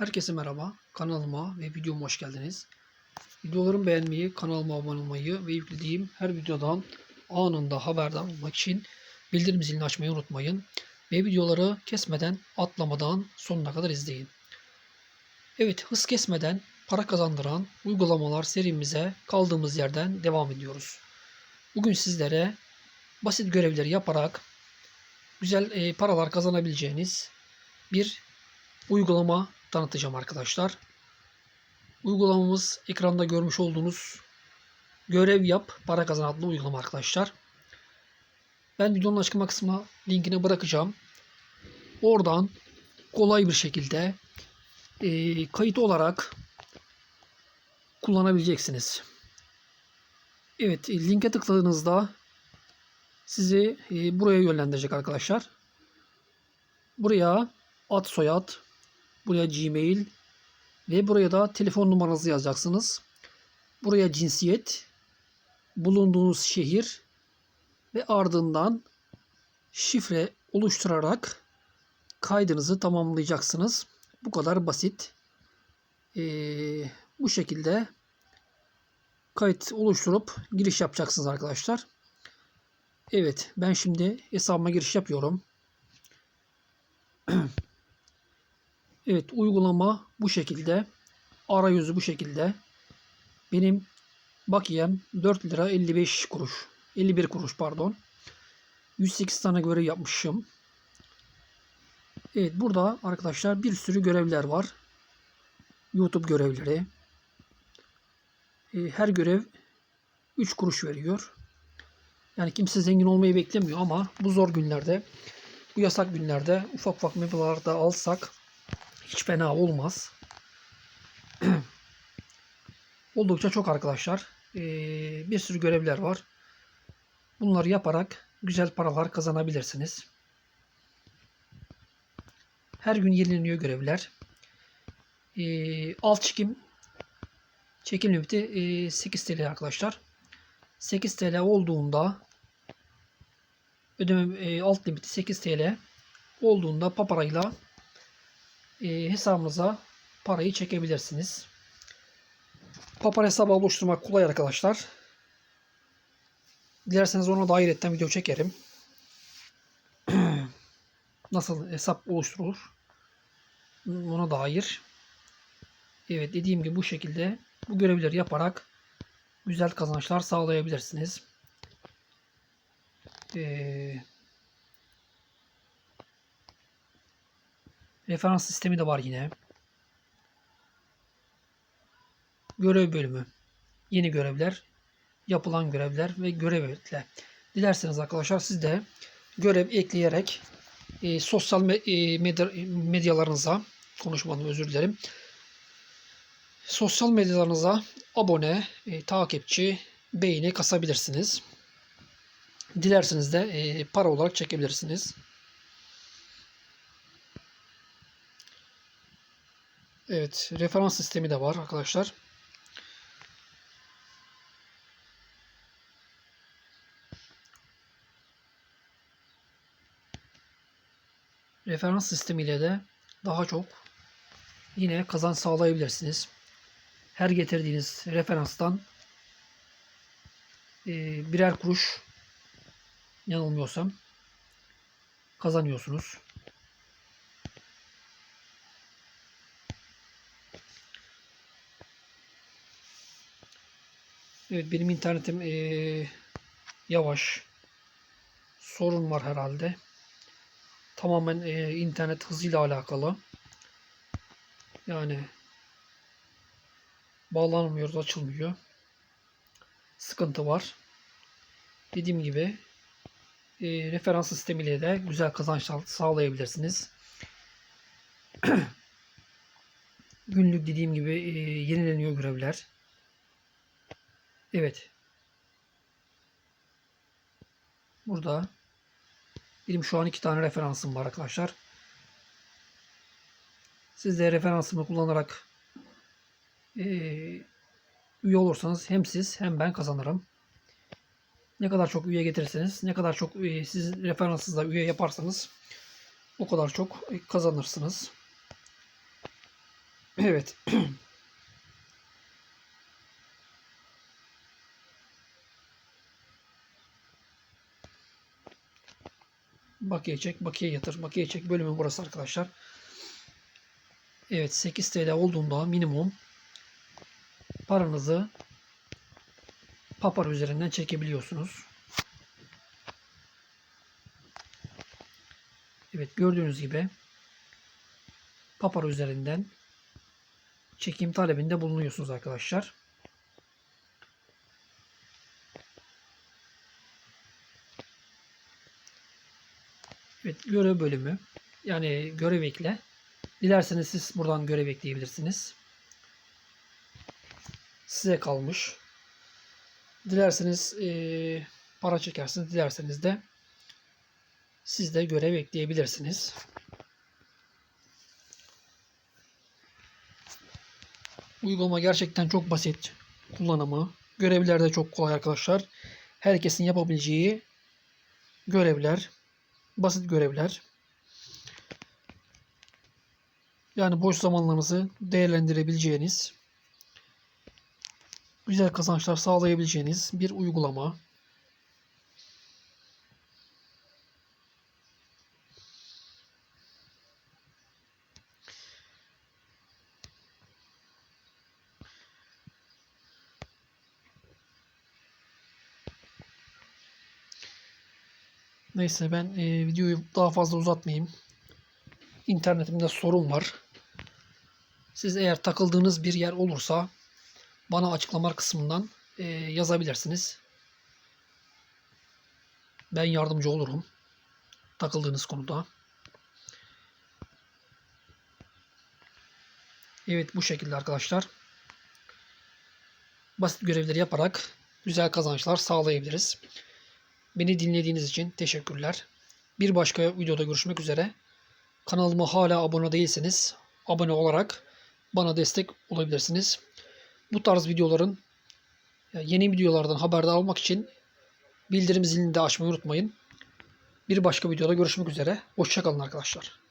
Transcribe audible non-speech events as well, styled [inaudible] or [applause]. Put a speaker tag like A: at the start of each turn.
A: Herkese merhaba. Kanalıma ve videoma hoş geldiniz. Videolarımı beğenmeyi, kanalıma abone olmayı ve yüklediğim her videodan anında haberdar olmak için bildirim zilini açmayı unutmayın. Ve videoları kesmeden, atlamadan sonuna kadar izleyin. Evet, hız kesmeden para kazandıran uygulamalar serimize kaldığımız yerden devam ediyoruz. Bugün sizlere basit görevleri yaparak güzel e, paralar kazanabileceğiniz bir uygulama tanıtacağım arkadaşlar. Uygulamamız ekranda görmüş olduğunuz görev yap para kazan adlı uygulama arkadaşlar. Ben videonun açıklama kısmına linkini bırakacağım. Oradan kolay bir şekilde e, kayıt olarak kullanabileceksiniz. Evet linke tıkladığınızda sizi e, buraya yönlendirecek arkadaşlar. Buraya ad soyad, buraya Gmail ve buraya da telefon numaranızı yazacaksınız. Buraya cinsiyet, bulunduğunuz şehir ve ardından şifre oluşturarak kaydınızı tamamlayacaksınız. Bu kadar basit. Ee, bu şekilde kayıt oluşturup giriş yapacaksınız arkadaşlar. Evet ben şimdi hesabıma giriş yapıyorum. [clears throat] Evet uygulama bu şekilde. Arayüzü bu şekilde. Benim bakiyem 4 lira 55 kuruş. 51 kuruş pardon. 108 tane görev yapmışım. Evet burada arkadaşlar bir sürü görevler var. YouTube görevleri. Ee, Her görev 3 kuruş veriyor. Yani kimse zengin olmayı beklemiyor ama bu zor günlerde, bu yasak günlerde ufak ufak meblağlar da alsak hiç fena olmaz. [clears throat] Oldukça çok arkadaşlar. Ee, bir sürü görevler var. Bunları yaparak güzel paralar kazanabilirsiniz. Her gün yenileniyor görevler. Ee, alt çekim çekim limiti e, 8 TL arkadaşlar. 8 TL olduğunda ödeme e, alt limiti 8 TL olduğunda paparayla e, hesabınıza parayı çekebilirsiniz. Papara hesabı oluşturmak kolay arkadaşlar. Dilerseniz ona dair etten video çekerim. [clears throat] Nasıl hesap oluşturulur? Ona dair. Evet dediğim gibi bu şekilde bu görevleri yaparak güzel kazançlar sağlayabilirsiniz. Ee, referans sistemi de var yine. Görev bölümü. Yeni görevler, yapılan görevler ve görev ekle. Dilerseniz arkadaşlar siz de görev ekleyerek e, sosyal me- e, medya, medyalarınıza konuşmadım özür dilerim. Sosyal medyalarınıza abone, e, takipçi, beğeni kasabilirsiniz. Dilerseniz de e, para olarak çekebilirsiniz. Evet, referans sistemi de var arkadaşlar. Referans sistemiyle de daha çok yine kazanç sağlayabilirsiniz. Her getirdiğiniz referanstan e, birer kuruş yanılmıyorsam kazanıyorsunuz. Evet benim internetim eee, yavaş. Sorun var herhalde. Tamamen eee, internet hızıyla alakalı. Yani bağlanamıyoruz, açılmıyor. Sıkıntı var. Dediğim gibi eee, referans sistemiyle de güzel kazanç sağlayabilirsiniz. [clears throat] Günlük dediğim gibi eee, yenileniyor görevler. Evet. Burada benim şu an iki tane referansım var arkadaşlar. Siz de referansımı kullanarak eee, üye olursanız hem siz hem ben kazanırım. Ne kadar çok üye getirirseniz, ne kadar çok üye, siz referansınızla üye yaparsanız o kadar çok kazanırsınız. [clears throat] Evet. [clears throat] Bakiye çek, bakiye yatır, bakiye çek bölümü burası arkadaşlar. Evet 8 TL olduğunda minimum paranızı papar üzerinden çekebiliyorsunuz. Evet gördüğünüz gibi papar üzerinden çekim talebinde bulunuyorsunuz arkadaşlar. Evet görev bölümü yani görev ekle. Dilerseniz siz buradan görev ekleyebilirsiniz. Size kalmış. Dilerseniz eee, para çekersiniz. Dilerseniz de siz de görev ekleyebilirsiniz. Uygulama gerçekten çok basit kullanımı. Görevler de çok kolay arkadaşlar. Herkesin yapabileceği görevler, basit görevler. Yani boş zamanlarınızı değerlendirebileceğiniz, güzel kazançlar sağlayabileceğiniz bir uygulama. Neyse ben e, videoyu daha fazla uzatmayayım. İnternetimde sorun var. Siz eğer takıldığınız bir yer olursa bana açıklamalar kısmından e, yazabilirsiniz. Ben yardımcı olurum. Takıldığınız konuda. Evet bu şekilde arkadaşlar. Basit görevleri yaparak güzel kazançlar sağlayabiliriz. Beni dinlediğiniz için teşekkürler. Bir başka videoda görüşmek üzere. Kanalıma hala abone değilseniz abone olarak bana destek olabilirsiniz. Bu tarz videoların yeni videolardan haberdar olmak için bildirim zilini de açmayı unutmayın. Bir başka videoda görüşmek üzere. Hoşçakalın arkadaşlar.